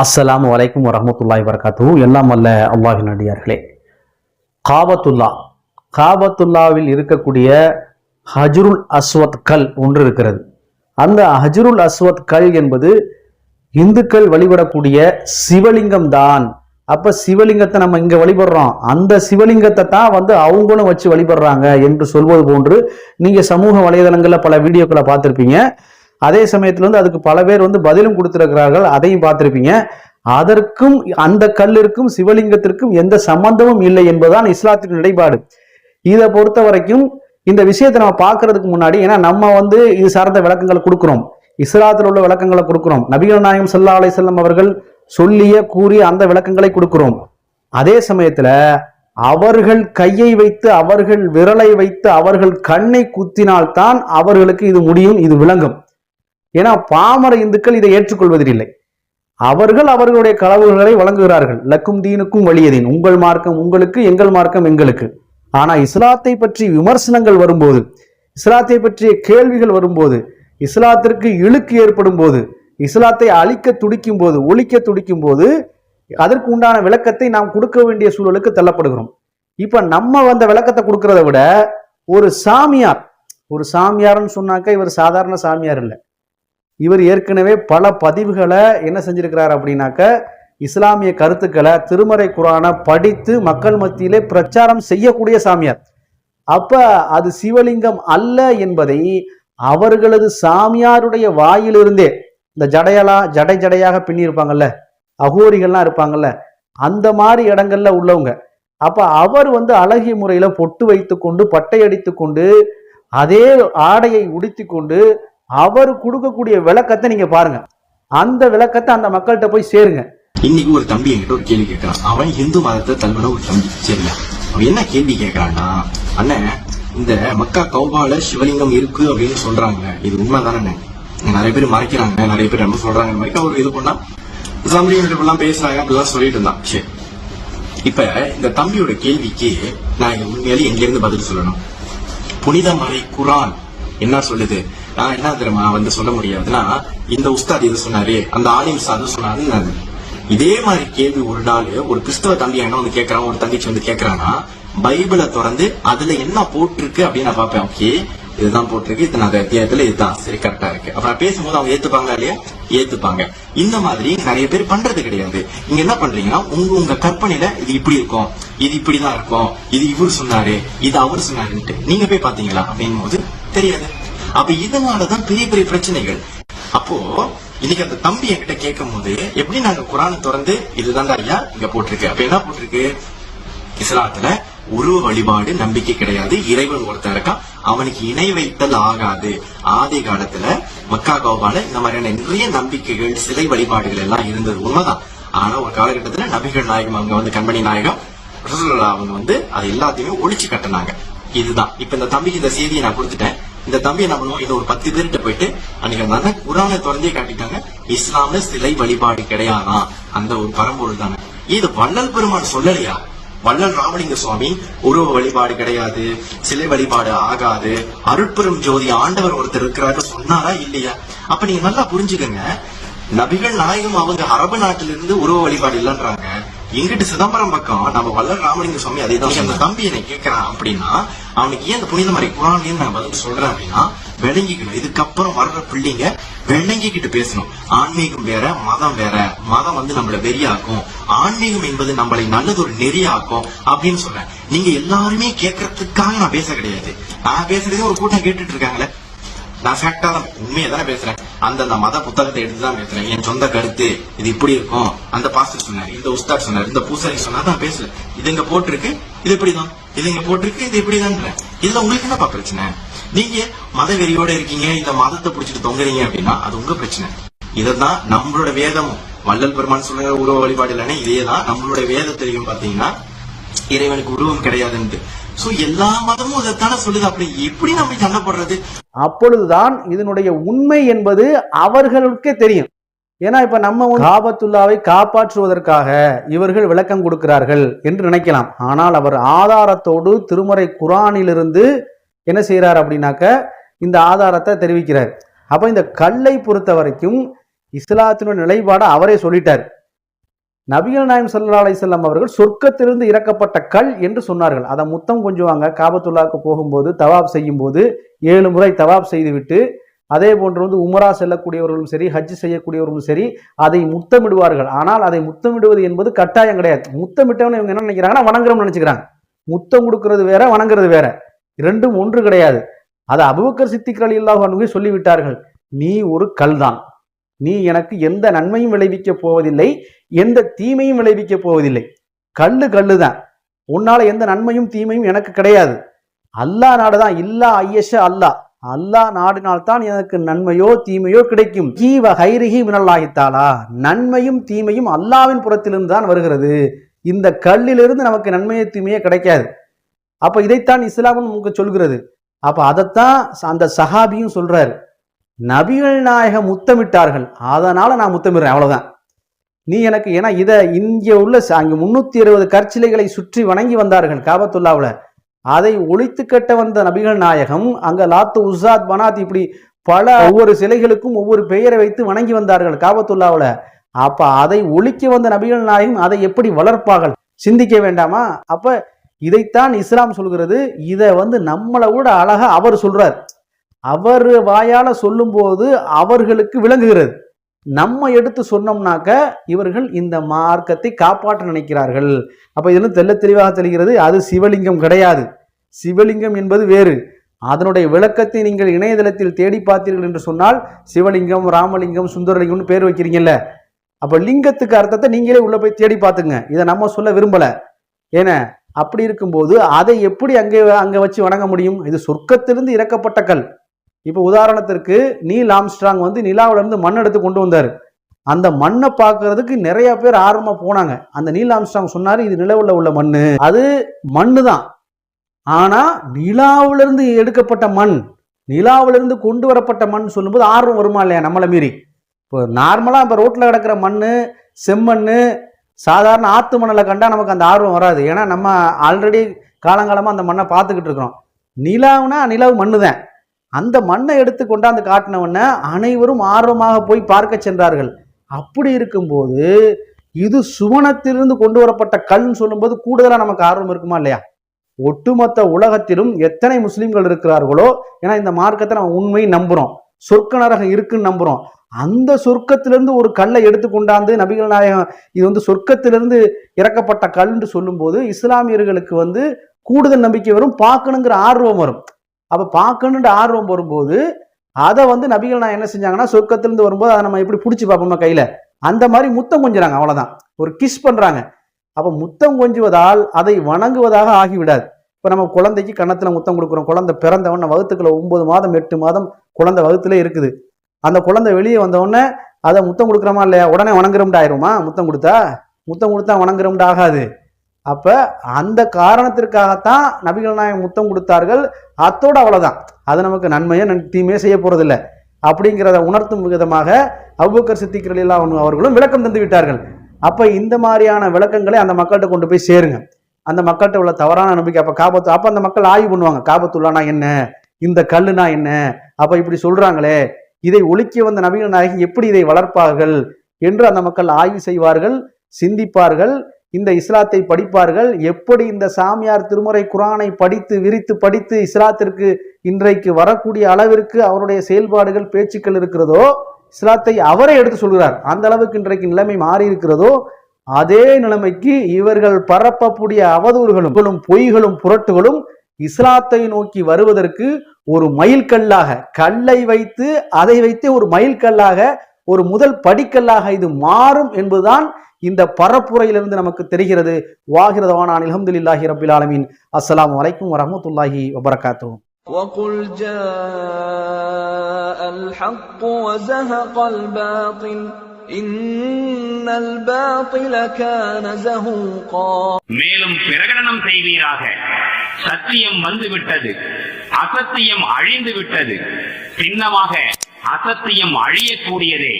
அஸ்லாம் வலைக்கும் வரமத்துல்லாய் வரகாத்து எல்லாம் வல்ல அல்லாஹின் அடியார்களே. காபத்துல்லா. காபத்துல்லாவில் இருக்கக்கூடிய ஹஜ்ருல் அஸ்வத் கல் ஒன்று இருக்கிறது. அந்த ஹஜ்ருல் அஸ்வத் கல் என்பது இந்துக்கள் வழிபடக்கூடிய சிவலிங்கம் தான். அப்ப சிவலிங்கத்தை நம்ம இங்க வழிபடுறோம். அந்த சிவலிங்கத்தை தான் வந்து அவங்களும் வச்சு வழிபடுறாங்க என்று சொல்வது போன்று நீங்க சமூக வலைதளங்கள்ல பல வீடியோக்களை பார்த்துருப்பீங்க. அதே சமயத்தில் வந்து அதுக்கு பல பேர் வந்து பதிலும் கொடுத்துருக்கிறார்கள் அதையும் பார்த்துருப்பீங்க. அதற்கும் அந்த கல்லிற்கும் சிவலிங்கத்திற்கும் எந்த சம்பந்தமும் இல்லை என்பதுதான் இஸ்லாத்தின் நிலைப்பாடு. இதை பொறுத்த வரைக்கும் இந்த விஷயத்தை நம்ம பார்க்கறதுக்கு முன்னாடி ஏன்னா நம்ம வந்து இது சார்ந்த விளக்கங்களை கொடுக்குறோம். இஸ்லாத்தில் உள்ள விளக்கங்களை கொடுக்குறோம். நபிகள் நாயகம் சல்லா அலைஹி செல்லம் அவர்கள் சொல்லிய கூறிய அந்த விளக்கங்களை கொடுக்குறோம். அதே சமயத்துல அவர்கள் கையை வைத்து அவர்கள் விரலை வைத்து அவர்கள் கண்ணை குத்தினால்தான் அவர்களுக்கு இது முடியும் இது விளங்கும். ஏன்னா பாமர இந்துக்கள் இதை ஏற்றுக்கொள்வதில்லை அவர்கள் அவர்களுடைய கலவுகளை வழங்குகிறார்கள். லக்கும் தீனுக்கும் வலியதீன். உங்கள் மார்க்கம் உங்களுக்கு எங்கள் மார்க்கம் எங்களுக்கு. ஆனால் இஸ்லாத்தை பற்றி விமர்சனங்கள் வரும்போது இஸ்லாத்தை பற்றிய கேள்விகள் வரும்போது இஸ்லாத்திற்கு இழுக்கு ஏற்படும் போது இஸ்லாத்தை அழிக்க துடிக்கும் போது ஒழிக்க துடிக்கும் போது அதற்கு உண்டான விளக்கத்தை நாம் கொடுக்க வேண்டிய சூழலுக்கு தள்ளப்படுகிறோம். இப்ப நம்ம வந்த விளக்கத்தை கொடுக்கறத விட ஒரு சாமியார் ஒரு சாமியார்னு சொன்னாக்க இவர் சாதாரண சாமியார் இல்லை. இவர் ஏற்கனவே பல பதிவுகளை என்ன செஞ்சிருக்கிறார் அப்படின்னாக்க இஸ்லாமிய கருத்துக்களை திருமறை குரானை படித்து மக்கள் மத்தியிலே பிரச்சாரம் செய்யக்கூடிய சாமியார். அப்ப அது சிவலிங்கம் அல்ல என்பதை அவர்களது சாமியாருடைய வாயிலிருந்தே இந்த ஜடையெல்லாம் ஜடை ஜடையாக பின்னியிருப்பாங்கல்ல அகோரிகள்லாம் இருப்பாங்கல்ல அந்த மாதிரி இடங்கள்ல உள்ளவங்க. அப்ப அவர் வந்து அழகிய முறையில பொட்டு வைத்து கொண்டு பட்டை அடித்து கொண்டு அதே ஆடையை உடுத்தி கொண்டு அவர் கொடுக்கக்கூடிய விளக்கத்தை நீங்க பாருங்க. அந்த விளக்கத்தை அந்த மக்கள்கிட்ட போய் சேருங்க. இன்னைக்கு ஒரு தம்பி என்கிட்ட ஒரு கேள்வி கேட்கிறான். அவன் இந்து மதத்தை தன்னோட ஒரு தம்பி. சரியா அவன் என்ன கேள்வி கேட்கறான்னா அண்ணன் இந்த மக்கா கௌபால சிவலிங்கம் இருக்கு அப்படின்னு சொல்றாங்க இது உண்மைதானே நிறைய பேர் மறைக்கிறாங்க. நிறைய பேர் என்ன சொல்றாங்க மாதிரி அவர் இது பண்ணா சம்பளிங்கிட்ட எல்லாம் பேசுறாங்க அப்படிலாம் சொல்லிட்டு இருந்தான். சரி. இப்ப இந்த தம்பியோட கேள்விக்கு நான் இங்க உண்மையிலே எங்க இருந்து பதில் சொல்லணும்? புனித மறை குரான் என்ன சொல்லுது? நான் என்ன தெரியுமா வந்து சொல்ல முடியாதுன்னா இந்த உஸ்தாத் இது சொன்னாரு அந்த ஆலிம் சாது சொன்னாரு இதே மாதிரி கேள்வி ஒரு நாள் ஒரு கிறிஸ்தவ தம்பி என்ன வந்து கேட்கறான் ஒரு தங்கச்சி வந்து கேட்கறான்னா பைபிளை திறந்து அதுல என்ன போட்டிருக்கு அப்படின்னு நான் பார்ப்பேன். ஓகே இதுதான் போட்டிருக்கு இத்தனை அத்தியாயத்துல இதுதான். சரி கரெக்டா இருக்கு. அப்ப நான் பேசும்போது அவங்க ஏத்துப்பாங்க இல்லையா? ஏத்துப்பாங்க. இந்த மாதிரி நிறைய பேர் பண்றது கிடையாது. நீங்க என்ன பண்றீங்கன்னா உங்க உங்க கற்பனையில இது இப்படி இருக்கும் இது இப்படிதான் இருக்கும் இது இவர் சொன்னாரு இது அவர் சொன்னாருன்ட்டு. நீங்க போய் பாத்தீங்களா அப்படின் போது தெரியாது. அப்ப இதனாலதான் பெரிய பெரிய பிரச்சனைகள். அப்போ இன்னைக்கு அந்த தம்பி என்கிட்ட கேட்கும் போது எப்படி நாங்க குரானை திறந்து இதுதான்டா ஐயா இங்க போட்டிருக்கு? அப்ப என்ன போட்டிருக்கு? இஸ்லாத்துல உருவ வழிபாடு நம்பிக்கை கிடையாது. இறைவன் ஒருத்தன் இருக்கான். அவனுக்கு இணை வைத்தல் ஆகாது. ஆதி காலத்துல மக்கா கோபால இந்த மாதிரியான நிறைய நம்பிக்கைகள் சிலை வழிபாடுகள் எல்லாம் இருந்தது. உண்மைதான். ஆனா ஒரு காலகட்டத்துல நபிகள் நாயகம் அவங்க வந்து கண்மணி நாயகம் அவங்க வந்து அது எல்லாத்தையுமே ஒழிச்சு கட்டினாங்க. இதுதான். இப்ப இந்த தம்பிக்கு இந்த செய்தியை நான் கொடுத்துட்டேன். இந்த தம்பி என்ன பண்ணுவோம் இது ஒரு பத்து பேர்கிட்ட போயிட்டு அன்னைக்கு வந்தாங்க குரானை திறந்தே காட்டிட்டாங்க இஸ்லாம்ல சிலை வழிபாடு கிடையாதான் அந்த ஒரு பரம்பொருள் தானே. இது வள்ளல் பெருமான் சொல்லலையா? வள்ளல் ராமலிங்க சுவாமி உருவ வழிபாடு கிடையாது சிலை வழிபாடு ஆகாது அருட்பெரும் ஜோதி ஆண்டவர் ஒருத்தர் இருக்கிறாரு சொன்னாரா இல்லையா? அப்ப நீங்க நல்லா புரிஞ்சுக்கங்க. நபிகள் நாயகம் அவங்க அரபு நாட்டிலிருந்து உருவ வழிபாடு இல்லைன்றாங்க. இங்கிட்டு சிதம்பரம் பக்கம் நம்ம வள்ளல் ராமலிங்க சுவாமி அதே தான் அந்த தம்பி என்னை கேட்கறான் அப்படின்னா அவனுக்கு ஏன் அந்த புனித மாதிரி குரான் நான் பதில் சொல்றேன் அப்படின்னா விளங்கிக்கணும். இதுக்கப்புறம் வர்ற பிள்ளைங்க விளங்கிக்கிட்டு பேசணும். ஆன்மீகம் வேற மதம் வேற. மதம் வந்து நம்மள வெறியாக்கும். ஆன்மீகம் என்பது நம்மளை நல்லது ஒரு நெறியாக்கும் அப்படின்னு சொல்றேன். நீங்க எல்லாருமே கேட்கறதுக்காக நான் பேச கிடையாது. நான் பேசுறதே ஒரு கூட்டம் கேட்டுட்டு இருக்காங்களே. நான் ஃபேக்டா தான் உண்மையை தானே பேசுறேன். அந்தந்த மத புத்தகத்தை எடுத்து தான் பேசுறேன். என் சொந்த கருத்து இது இப்படி இருக்கும். அந்த பாஸ்டர் சொன்னார் இந்த உஸ்தாத் சொன்னார் இந்த பூசாரி சொன்னா தான் பேசல இது இங்க போட்டிருக்கு இது இப்படிதான். இது இங்க போட்டிருக்கு இது இப்படிதான் இதுல உங்களுக்கு என்னப்பா பிரச்சனை? நீங்க மத வெறியோட இருக்கீங்க இந்த மதத்தை புடிச்சிட்டு தொங்குறீங்க அப்படின்னா அது உங்க பிரச்சனை. இததான் நம்மளோட வேதமும். வள்ளல் பெருமான் சொல்ற உருவ வழிபாடு இல்லைன்னா இதே தான் நம்மளோட வேதத்திலையும் பாத்தீங்கன்னா இறைவனுக்கு உருவம் கிடையாதுன்ட்டு. சோ எல்லா மதமும் இதைத்தானே சொல்லுது. அப்படி எப்படி நம்ம சண்டைப்படுறது அப்பொழுதுதான் இதனுடைய உண்மை என்பது அவர்களுக்கே தெரியும். ஏன்னா இப்ப நம்ம வந்து காபத்துல்லாவை காப்பாற்றுவதற்காக இவர்கள் விளக்கம் கொடுக்கிறார்கள் என்று நினைக்கலாம். ஆனால் அவர் ஆதாரத்தோடு திருமறை குரானிலிருந்து என்ன செய்கிறார் அப்படின்னாக்க இந்த ஆதாரத்தை தெரிவிக்கிறார். அப்ப இந்த கல்லை பொறுத்த வரைக்கும் இஸ்லாத்தினுடைய நிலைப்பாடை அவரே சொல்லிட்டார். நபிகள் நாயம் சல்லா அலிசல்லாம் அவர்கள் சொர்க்கத்திலிருந்து இறக்கப்பட்ட கல் என்று சொன்னார்கள். அதை முத்தம் கொஞ்சுவாங்க. காபத்துல்லாவுக்கு போகும்போது தவாப் செய்யும் போது ஏழு முறை தவாப் செய்துவிட்டு அதே போன்று வந்து உமரா செல்லக்கூடியவர்களும் சரி ஹஜ் செய்யக்கூடியவர்களும் சரி அதை முத்தமிடுவார்கள். ஆனால் அதை முத்தமிடுவது என்பது கட்டாயம் கிடையாது. முத்தமிட்டவன் இவங்க என்ன நினைக்கிறாங்கன்னா வணங்குறோம்னு நினைச்சுக்கிறாங்க. முத்தம் கொடுக்கறது வேற வணங்குறது வேற. இரண்டும் ஒன்று கிடையாது. அதை அபுபக்கர் சித்திக்கள் இல்லாத சொல்லிவிட்டார்கள். நீ ஒரு கல் தான் நீ எனக்கு எந்த நன்மையும் விளைவிக்க போவதில்லை எந்த தீமையும் விளைவிக்க போவதில்லை. கல்லு கல்லு தான் உன்னால எந்த நன்மையும் தீமையும் எனக்கு கிடையாது. அல்லாஹ் நாடுதான். இல்லா ஐயஷ அல்லாஹ் அல்லாஹ் நாடினால்தான் எனக்கு நன்மையோ தீமையோ கிடைக்கும். ஜீவ ஹைரிஹி மினல்லாஹித்தாலா நன்மையும் தீமையும் அல்லாவின் புறத்திலிருந்து தான் வருகிறது. இந்த கல்லிலிருந்து நமக்கு நன்மையோ தீமையோ கிடைக்காது. அப்ப இதைத்தான் இஸ்லாமும் நமக்கு சொல்கிறது. அப்ப அதைத்தான் அந்த சஹாபியும் சொல்றாரு. நபிகள் நாயகம் முத்தமிட்டார்கள். அதனால நான் முத்தமிடுறேன் அவ்வளவுதான். நீ எனக்கு ஏன்னா இதை இங்க உள்ள அங்கே முன்னூத்தி இருபது கற்சிலைகளை சுற்றி வணங்கி வந்தார்கள் காபத்துல்லாவில். அதை ஒழித்து கட்ட வந்த நபிகள் நாயகம் அங்க லாத்து உசாத் பனாத் இப்படி பல ஒவ்வொரு சிலைகளுக்கும் ஒவ்வொரு பெயரை வைத்து வணங்கி வந்தார்கள் காபத்துல்லாவில். அப்ப அதை ஒழிக்க வந்த நபிகள் நாயகம் அதை எப்படி வளர்ப்பார்கள்? சிந்திக்க வேண்டாமா? அப்ப இதைத்தான் இஸ்லாம் சொல்கிறது. இதை வந்து நம்மளை விட அழகா அவர் சொல்றார். அவர் வாயால் சொல்லும்போது அவர்களுக்கு விளங்குகிறது. நம்ம எடுத்து சொன்னோம்னாக்க இவர்கள் இந்த மார்க்கத்தை காப்பாற்ற நினைக்கிறார்கள். அப்போ இதிலும் தெல்ல தெளிவாக தெரிகிறது? அது சிவலிங்கம் கிடையாது. சிவலிங்கம் என்பது வேறு. அதனுடைய விளக்கத்தை நீங்கள் இணையதளத்தில் தேடி பார்த்தீர்கள் என்று சொன்னால் சிவலிங்கம் ராமலிங்கம் சுந்தரலிங்கம்னு பேர் வைக்கிறீங்கல்ல. அப்போ லிங்கத்துக்கு அர்த்தத்தை நீங்களே உள்ள போய் தேடி பார்த்துங்க இதை நம்ம சொல்ல விரும்பலை. ஏன்னா அப்படி இருக்கும்போது அதை எப்படி அங்கே அங்கே வச்சு வணங்க முடியும்? இது சொர்க்கத்திலிருந்து இறக்கப்பட்ட கல். இப்போ உதாரணத்திற்கு நீல் ஆம்ஸ்ட்ராங் வந்து நிலாவிலேருந்து மண் எடுத்து கொண்டு வந்தார். அந்த மண்ணை பார்க்கறதுக்கு நிறைய பேர் ஆர்வமாக போனாங்க. அந்த நீல் ஆம்ஸ்ட்ராங் சொன்னார் இது நிலவில் உள்ள மண் அது மண்ணு தான் ஆனால் நிலாவிலிருந்து எடுக்கப்பட்ட மண் நிலாவிலிருந்து கொண்டு வரப்பட்ட மண் சொல்லும்போது ஆர்வம் வருமா இல்லையா நம்மளை மீறி? இப்போ நார்மலாக இப்போ ரோட்டில் கிடக்கிற மண் செம்மண் சாதாரண ஆத்து மணலை கண்டால் நமக்கு அந்த ஆர்வம் வராது. ஏன்னா நம்ம ஆல்ரெடி காலங்காலமாக அந்த மண்ணை பார்த்துக்கிட்டு இருக்கிறோம். நிலாவுனா நிலவு மண்ணு தான் அந்த மண்ணை எடுத்து கொண்டாந்து காட்டினவொடனே அனைவரும் ஆர்வமாக போய் பார்க்க சென்றார்கள். அப்படி இருக்கும்போது இது சுவனத்திலிருந்து கொண்டு வரப்பட்ட கல்னு சொல்லும்போது கூடுதலாக நமக்கு ஆர்வம் இருக்குமா இல்லையா? ஒட்டுமொத்த உலகத்திலும் எத்தனை முஸ்லீம்கள் இருக்கிறார்களோ ஏன்னா இந்த மார்க்கத்தை நம்ம உண்மை நம்புறோம். சொர்க்க நரகம் இருக்குன்னு நம்புறோம். அந்த சொர்க்கத்திலிருந்து ஒரு கல்லை எடுத்து கொண்டாந்து நபிகள் நாயகம் இது வந்து சொர்க்கத்திலிருந்து இறக்கப்பட்ட கல்ன்று சொல்லும்போது இஸ்லாமியர்களுக்கு வந்து கூடுதல் நம்பிக்கை வரும் பார்க்கணுங்கிற ஆர்வம் வரும். அப்போ பார்க்கணுன்ற ஆர்வம் வரும்போது அதை வந்து நபிகள் நான் என்ன செஞ்சாங்கன்னா சொர்க்கத்திலிருந்து வரும்போது அதை நம்ம எப்படி பிடிச்சி பார்ப்போமா கையில். அந்த மாதிரி முத்தம் கொஞ்சுறாங்க அவ்வளோதான் ஒரு கிஸ் பண்ணுறாங்க அப்போ முத்தம் கொஞ்சுவதால் அதை வணங்குவதாக ஆகிவிடாது. இப்போ நம்ம குழந்தைக்கு கன்னத்துல முத்தம் கொடுக்குறோம் குழந்தை பிறந்தவன வகுத்துக்களை ஒன்பது மாதம் எட்டு மாதம் குழந்தை வகுத்துல இருக்குது. அந்த குழந்தை வெளியே வந்தவுடனே அதை முத்தம் கொடுக்குறோமா இல்லையா? உடனே வணங்குறோம்டா ஆயிருமா? முத்தம் கொடுத்தா? முத்தம் கொடுத்தா வணங்குறோம்டா ஆகாது. அப்ப அந்த காரணத்திற்காகத்தான் நபிகள் நாயகம் முத்தம் கொடுத்தார்கள். அத்தோடு அவ்வளவுதான். அது நமக்கு நன்மையோ நன் தீமையோ செய்ய போறதில்லை. அப்படிங்கிறத உணர்த்தும் விதமாக அபுபக்கர் சித்திகள் எல்லாம் அவர்களும் விளக்கம் தந்து விட்டார்கள். அப்ப இந்த மாதிரியான விளக்கங்களை அந்த மக்கள்கிட்ட கொண்டு போய் சேருங்க. அந்த மக்கள்கிட்ட உள்ள தவறான நம்பிக்கை அப்ப காபத்து அப்ப அந்த மக்கள் ஆய்வு பண்ணுவாங்க. காபத்துள்ளானா என்ன? இந்த கல்லுனா என்ன? அப்ப இப்படி சொல்றாங்களே. இதை ஒழிக்க வந்த நபிகள் நாயகி எப்படி இதை வளர்ப்பார்கள்? என்று அந்த மக்கள் ஆய்வு செய்வார்கள் சிந்திப்பார்கள். இந்த இஸ்லாத்தை படிப்பார்கள். எப்படி இந்த சாமியார் திருமுறை குரானை படித்து விரித்து படித்து இஸ்லாத்திற்கு இன்றைக்கு வரக்கூடிய அளவிற்கு அவருடைய செயல்பாடுகள் பேச்சுக்கள் இருக்கிறதோ இஸ்லாத்தை அவரே எடுத்து சொல்கிறார். அந்த அளவுக்கு இன்றைக்கு நிலைமை மாறி இருக்கிறதோ அதே நிலைமைக்கு இவர்கள் பரப்பக்கூடிய அவதூறுகளும் பொய்களும் புரட்டுகளும் இஸ்லாத்தை நோக்கி வருவதற்கு ஒரு மைல்கல்லாக கல்லை வைத்து அதை வைத்து ஒரு மைல்கல்லாக ஒரு முதல் படிக்கல்லாக இது மாறும் என்பதுதான் இந்த பரப்புரையிலிருந்து நமக்கு தெரிகிறது வாகிரதவான அல்ஹம்துலில்லாஹி ரபில் ஆலமீன் அஸ்ஸலாமு அலைக்கும் வரஹ்மத்துல்லாஹி வபரகாத்துஹு وقل جاء الحق وزهق الباطل إن الباطل كان زهوقا மேலும் பிரகடனம் செய்வீராக சத்தியம் வந்துவிட்டது அசத்தியம் அழிந்து விட்டது சின்னமாக அசத்தியம் அழியக்கூடியதே